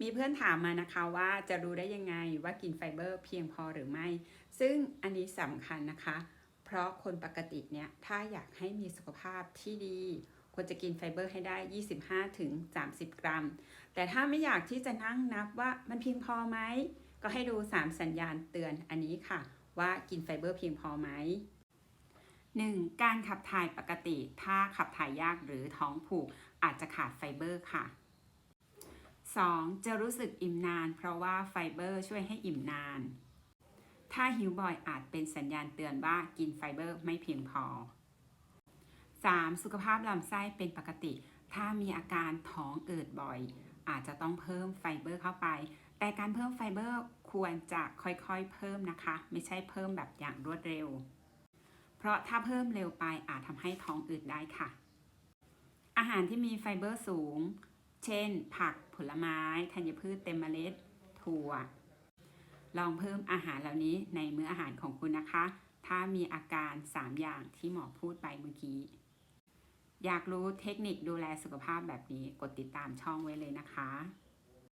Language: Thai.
มีเพื่อนถามมานะคะว่าจะรู้ได้ยังไงว่ากินไฟเบอร์เพียงพอหรือไม่ ซึ่งอันนี้สำคัญนะคะ เพราะคนปกติเนี่ยถ้าอยากให้มีสุขภาพที่ดีควรจะกินไฟเบอร์ให้ได้ 25ถึง30 กรัม แต่ถ้าไม่อยากที่จะนั่งนับว่ามันเพียงพอไหม ก็ให้ดู 3 สัญญาณเตือนอันนี้ค่ะ ว่ากินไฟเบอร์เพียงพอไหม 1. การขับถ่ายปกติ ถ้าขับถ่ายยากหรือท้องผูกอาจจะขาดไฟเบอร์ค่ะ 2. จะรู้สึกอิ่มนาน เพราะว่าไฟเบอร์ช่วยให้อิ่มนาน ถ้าหิวบ่อยอาจเป็นสัญญาณเตือนว่ากินไฟเบอร์ไม่เพียงพอ 3. สุขภาพลำไส้เป็นปกติ ถ้ามีอาการท้องอืดบ่อย อาจจะต้องเพิ่มไฟเบอร์เข้าไป แต่การเพิ่มไฟเบอร์ควรจะค่อยๆ เพิ่มนะคะ ไม่ใช่เพิ่มแบบอย่างรวดเร็ว เพราะถ้าเพิ่มเร็วไปอาจทำให้ท้องอืดได้ค่ะ อาหารที่มีไฟเบอร์สูง เช่น ผักผลไม้ธัญพืชเต็มเมล็ด ถั่ว ลองเพิ่มอาหารเหล่านี้ในมื้ออาหารของคุณนะคะ ถ้ามีอาการ 3 อย่างที่หมอพูดไปเมื่อกี้ อยากรู้เทคนิคดูแลสุขภาพแบบนี้กดติดตามช่องไว้เลยนะคะ